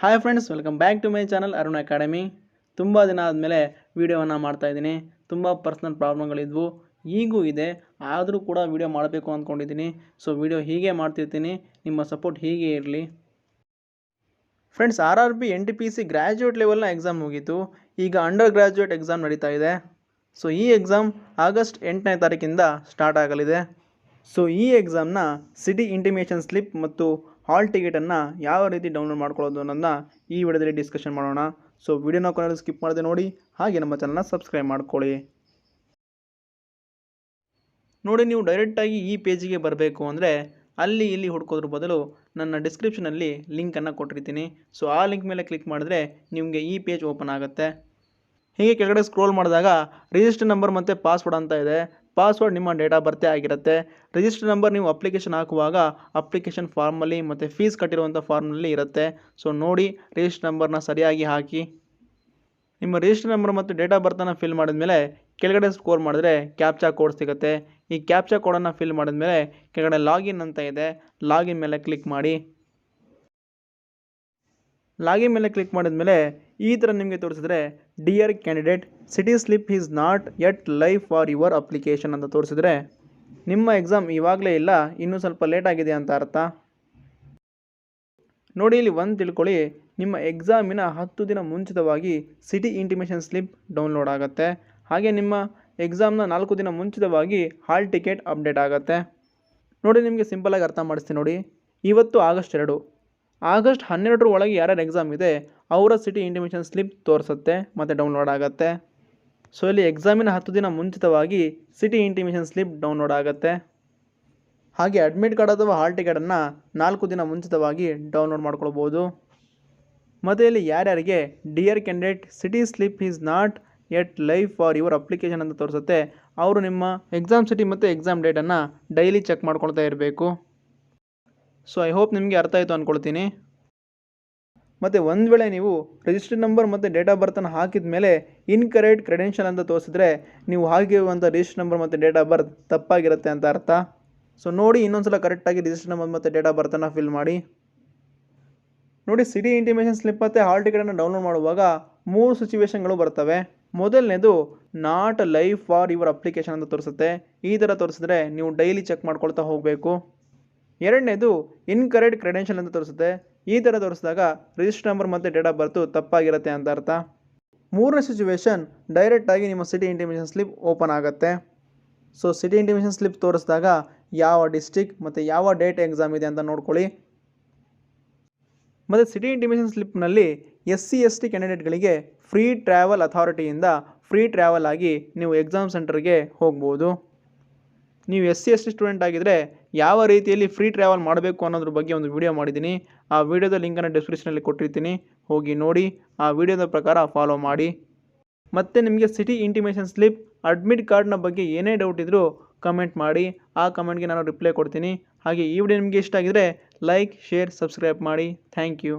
Hi friends welcome back to my channel Arun academy ತುಂಬ ದಿನ ಆದಮೇಲೆ ವೀಡಿಯೋವನ್ನು ಮಾಡ್ತಾಯಿದ್ದೀನಿ ತುಂಬ ಪರ್ಸ್ನಲ್ ಪ್ರಾಬ್ಲಮ್ಗಳಿದ್ವು ಈಗೂ ಇದೆ. ಆದರೂ ಕೂಡ ವೀಡಿಯೋ ಮಾಡಬೇಕು ಅಂದ್ಕೊಂಡಿದ್ದೀನಿ ಸೊ ವೀಡಿಯೋ ಹೀಗೆ ಮಾಡ್ತಿರ್ತೀನಿ. ನಿಮ್ಮ ಸಪೋರ್ಟ್ ಹೀಗೆ ಇರಲಿ. Friends R R B N T P C graduate ಲೆವೆಲ್ನ exam ಮುಗೀತು. ಈಗ ಅಂಡರ್ ಗ್ರ್ಯಾಜುಯೇಟ್ ಎಕ್ಸಾಮ್ ನಡೀತಾ ಇದೆ. ಸೊ ಈ ಎಕ್ಸಾಮ್ ಆಗಸ್ಟ್ ಎಂಟನೇ ತಾರೀಕಿಂದ ಸ್ಟಾರ್ಟ್ ಆಗಲಿದೆ. ಸೊ ಈ ಎಕ್ಸಾಮ್ನ ಸಿಟಿ ಇಂಟಿಮೇಷನ್ ಸ್ಲಿಪ್ ಮತ್ತು ಹಾಲ್ ಟಿಕೆಟನ್ನು ಯಾವ ರೀತಿ ಡೌನ್ಲೋಡ್ ಮಾಡ್ಕೊಳ್ಳೋದು ಅನ್ನೋದನ್ನ ಈ ವಿಡಿಯೋದಲ್ಲಿ ಡಿಸ್ಕಷನ್ ಮಾಡೋಣ. ಸೊ ವಿಡಿಯೋನ ಕೊನೆಯಲ್ಲಿ ಸ್ಕಿಪ್ ಮಾಡದೆ ನೋಡಿ, ಹಾಗೆ ನಮ್ಮ ಚಾನಲ್ನ ಸಬ್ಸ್ಕ್ರೈಬ್ ಮಾಡ್ಕೊಳ್ಳಿ. ನೋಡಿ, ನೀವು ಡೈರೆಕ್ಟಾಗಿ ಈ ಪೇಜಿಗೆ ಬರಬೇಕು ಅಂದರೆ ಅಲ್ಲಿ ಇಲ್ಲಿ ಹುಡ್ಕೋದ್ರ ಬದಲು ನನ್ನ ಡಿಸ್ಕ್ರಿಪ್ಷನಲ್ಲಿ ಲಿಂಕನ್ನು ಕೊಟ್ಟಿರ್ತೀನಿ. ಸೊ ಆ ಲಿಂಕ್ ಮೇಲೆ ಕ್ಲಿಕ್ ಮಾಡಿದ್ರೆ ನಿಮಗೆ ಈ ಪೇಜ್ ಓಪನ್ ಆಗುತ್ತೆ. ಹೀಗೆ ಕೆಳಗಡೆ ಸ್ಕ್ರೋಲ್ ಮಾಡಿದಾಗ ರಿಜಿಸ್ಟರ್ ನಂಬರ್ ಮತ್ತು ಪಾಸ್ವರ್ಡ್ ಅಂತ ಇದೆ. ಪಾಸ್ವರ್ಡ್ ನಿಮ್ಮ ಡೇಟ್ ಆಫ್ ಬರ್ತೆ ಆಗಿರುತ್ತೆ. ರಿಜಿಸ್ಟರ್ ನಂಬರ್ ನೀವು ಅಪ್ಲಿಕೇಶನ್ ಹಾಕುವಾಗ ಅಪ್ಲಿಕೇಶನ್ ಫಾರ್ಮಲ್ಲಿ ಮತ್ತು ಫೀಸ್ ಕಟ್ಟಿರುವಂಥ ಫಾರ್ಮ್ನಲ್ಲಿ ಇರುತ್ತೆ. ಸೊ ನೋಡಿ ರಿಜಿಸ್ಟರ್ ನಂಬರ್ನ ಸರಿಯಾಗಿ ಹಾಕಿ. ನಿಮ್ಮ ರಿಜಿಸ್ಟರ್ ನಂಬರ್ ಮತ್ತು ಡೇಟ್ ಆಫ್ ಬರ್ತನ್ನು ಫಿಲ್ ಮಾಡಿದ್ಮೇಲೆ ಕೆಳಗಡೆ ಸ್ಕೋರ್ ಮಾಡಿದ್ರೆ ಕ್ಯಾಪ್ಚಾ ಕೋಡ್ ಸಿಗುತ್ತೆ. ಈ ಕ್ಯಾಪ್ಚಾ ಕೋಡನ್ನು ಫಿಲ್ ಮಾಡಿದ್ಮೇಲೆ ಕೆಳಗಡೆ ಲಾಗಿನ್ ಅಂತ ಇದೆ. ಲಾಗಿನ್ ಮೇಲೆ ಕ್ಲಿಕ್ ಮಾಡಿ. ಲಾಗಿನ್ ಮೇಲೆ ಕ್ಲಿಕ್ ಮಾಡಿದ್ಮೇಲೆ ಈ ಥರ ನಿಮಗೆ ತೋರಿಸಿದ್ರೆ dear candidate city slip is not yet live for your application ಅಂತ ತೋರಿಸಿದ್ರೆ, ನಿಮ್ಮ ಎಕ್ಸಾಮ್ ಇವಾಗಲೇ ಇಲ್ಲ, ಇನ್ನೂ ಸ್ವಲ್ಪ ಲೇಟ್ ಆಗಿದೆ ಅಂತ ಅರ್ಥ. ನೋಡಿ, ಇಲ್ಲಿ ಒಂದು ತಿಳ್ಕೊಳ್ಳಿ, ನಿಮ್ಮ ಎಕ್ಸಾಮಿನ ಹತ್ತು ದಿನ ಮುಂಚಿತವಾಗಿ ಸಿಟಿ ಇಂಟಿಮೇಷನ್ ಸ್ಲಿಪ್ ಡೌನ್ಲೋಡ್ ಆಗುತ್ತೆ. ಹಾಗೆ ನಿಮ್ಮ ಎಕ್ಸಾಮ್ನ ನಾಲ್ಕು ದಿನ ಮುಂಚಿತವಾಗಿ ಹಾಲ್ ಟಿಕೆಟ್ ಅಪ್ಡೇಟ್ ಆಗುತ್ತೆ. ನೋಡಿ, ನಿಮಗೆ ಸಿಂಪಲಾಗಿ ಅರ್ಥ ಮಾಡಿಸ್ತೀನಿ ನೋಡಿ. ಇವತ್ತು ಆಗಸ್ಟ್ ಎರಡು. ಆಗಸ್ಟ್ ಹನ್ನೆರಡರ ಒಳಗೆ ಯಾರ್ಯಾರು ಎಕ್ಸಾಮ್ ಇದೆ, ಅವರ ಸಿಟಿ ಇಂಟಿಮೇಷನ್ ಸ್ಲಿಪ್ ತೋರಿಸುತ್ತೆ, ಮತ್ತು ಡೌನ್ಲೋಡ್ ಆಗುತ್ತೆ. ಸೊ ಇಲ್ಲಿ ಎಕ್ಸಾಮಿನ ಹತ್ತು ದಿನ ಮುಂಚಿತವಾಗಿ ಸಿಟಿ ಇಂಟಿಮೇಷನ್ ಸ್ಲಿಪ್ ಡೌನ್ಲೋಡ್ ಆಗುತ್ತೆ. ಹಾಗೆ ಅಡ್ಮಿಟ್ ಕಾರ್ಡ್ ಅಥವಾ ಹಾಲ್ ಟಿಕೆಟನ್ನು ನಾಲ್ಕು ದಿನ ಮುಂಚಿತವಾಗಿ ಡೌನ್ಲೋಡ್ ಮಾಡ್ಕೊಳ್ಬೋದು. ಮತ್ತು ಇಲ್ಲಿ ಯಾರ್ಯಾರಿಗೆ dear candidate city slip is not yet live for your application ಅಂತ ತೋರಿಸುತ್ತೆ, ಅವರು ನಿಮ್ಮ ಎಕ್ಸಾಮ್ ಸಿಟಿ ಮತ್ತು ಎಕ್ಸಾಮ್ ಡೇಟನ್ನು ಡೈಲಿ ಚೆಕ್ ಮಾಡ್ಕೊಳ್ತಾ ಇರಬೇಕು. ಸೊ ಐ ಹೋಪ್ ನಿಮಗೆ ಅರ್ಥ ಆಯಿತು ಅಂದ್ಕೊಳ್ತೀನಿ ಮತ್ತು ಒಂದು ವೇಳೆ ನೀವು ರಿಜಿಸ್ಟರ್ ನಂಬರ್ ಮತ್ತು ಡೇಟ್ ಆಫ್ ಬರ್ತನ್ನು ಹಾಕಿದ ಮೇಲೆ ಇನ್ಕರೆಕ್ಟ್ ಕ್ರೆಡೆನ್ಷಿಯಲ್ ಅಂತ ತೋರಿಸಿದ್ರೆ ನೀವು ಹಾಕಿರುವಂಥ ರಿಜಿಸ್ಟರ್ ನಂಬರ್ ಮತ್ತು ಡೇಟ್ ಆಫ್ ಬರ್ತ್ ತಪ್ಪಾಗಿರುತ್ತೆ ಅಂತ ಅರ್ಥ. ಸೊ ನೋಡಿ ಇನ್ನೊಂದು ಸಲ ಕರೆಕ್ಟಾಗಿ ರಿಜಿಸ್ಟರ್ ನಂಬರ್ ಮತ್ತು ಡೇಟ್ ಆಫ್ ಬರ್ತನ್ನು ಫಿಲ್ ಮಾಡಿ. ನೋಡಿ ಸಿಟಿ ಇಂಟಿಮೇಷನ್ ಸ್ಲಿಪ್ ಮತ್ತು ಹಾಲ್ ಟಿಕೆಟನ್ನು ಡೌನ್ಲೋಡ್ ಮಾಡುವಾಗ ಮೂರು ಸಿಚುವೇಶನ್ಗಳು ಬರ್ತವೆ. ಮೊದಲನೇದು not live for your application ಅಂತ ತೋರಿಸುತ್ತೆ. ಈ ಥರ ತೋರಿಸಿದ್ರೆ ನೀವು ಡೈಲಿ ಚೆಕ್ ಮಾಡ್ಕೊಳ್ತಾ ಹೋಗಬೇಕು. ಎರಡನೇದು ಇನ್ಕರೆಕ್ಟ್ ಕ್ರೆಡೆನ್ಷಿಯಲ್ ಅಂತ ತೋರಿಸುತ್ತೆ. ಈ ಥರ ತೋರಿಸಿದಾಗ ರಿಜಿಸ್ಟರ್ ನಂಬರ್ ಮತ್ತು ಡೇಟ್ ಆಫ್ ಬರ್ತು ತಪ್ಪಾಗಿರುತ್ತೆ ಅಂತ ಅರ್ಥ. ಮೂರನೇ ಸಿಚುವೇಶನ್ ಡೈರೆಕ್ಟಾಗಿ ನಿಮ್ಮ ಸಿಟಿ ಇಂಟಿಮೇಷನ್ ಸ್ಲಿಪ್ ಓಪನ್ ಆಗುತ್ತೆ. ಸೊ ಸಿಟಿ ಇಂಟಿಮೇಷನ್ ಸ್ಲಿಪ್ ತೋರಿಸಿದಾಗ ಯಾವ ಡಿಸ್ಟಿಕ್ ಮತ್ತು ಯಾವ ಡೇಟ್ ಎಕ್ಸಾಮ್ ಇದೆ ಅಂತ ನೋಡ್ಕೊಳ್ಳಿ. ಮತ್ತು ಸಿಟಿ ಇಂಟಿಮೇಷನ್ ಸ್ಲಿಪ್ನಲ್ಲಿ ಎಸ್ ಸಿ ಎಸ್ ಟಿ ಕ್ಯಾಂಡಿಡೇಟ್ಗಳಿಗೆ ಫ್ರೀ ಟ್ರಾವೆಲ್ ಅಥಾರಿಟಿಯಿಂದ ಫ್ರೀ ಟ್ರಾವೆಲ್ ಆಗಿ ನೀವು ಎಕ್ಸಾಮ್ ಸೆಂಟರ್ಗೆ ಹೋಗ್ಬೋದು. ನೀವು S C S T student ಆಗಿದ್ದರೆ ಯಾವ ರೀತಿಯಲ್ಲಿ ಫ್ರೀ ಟ್ರಾವೆಲ್ ಮಾಡಬೇಕು ಅನ್ನೋದ್ರ ಬಗ್ಗೆ ಒಂದು ವಿಡಿಯೋ ಮಾಡಿದ್ದೀನಿ. ಆ ವಿಡಿಯೋದ ಲಿಂಕನ್ನು ಡಿಸ್ಕ್ರಿಪ್ಷನಲ್ಲಿ ಕೊಟ್ಟಿರ್ತೀನಿ. ಹೋಗಿ ನೋಡಿ, ಆ ವಿಡಿಯೋದ ಪ್ರಕಾರ ಫಾಲೋ ಮಾಡಿ. ಮತ್ತು ನಿಮಗೆ ಸಿಟಿ ಇಂಟಿಮೇಷನ್ ಸ್ಲಿಪ್ ಅಡ್ಮಿಟ್ ಕಾರ್ಡ್ನ ಬಗ್ಗೆ ಏನೇ ಡೌಟ್ ಇದ್ದರೂ ಕಮೆಂಟ್ ಮಾಡಿ. ಆ ಕಮೆಂಟ್ಗೆ ನಾನು ರಿಪ್ಲೈ ಕೊಡ್ತೀನಿ. ಹಾಗೆ ಈ ವಿಡಿಯೋ ನಿಮಗೆ ಇಷ್ಟ ಆಗಿದರೆ ಲೈಕ್ ಶೇರ್ ಸಬ್ಸ್ಕ್ರೈಬ್ ಮಾಡಿ. Thank you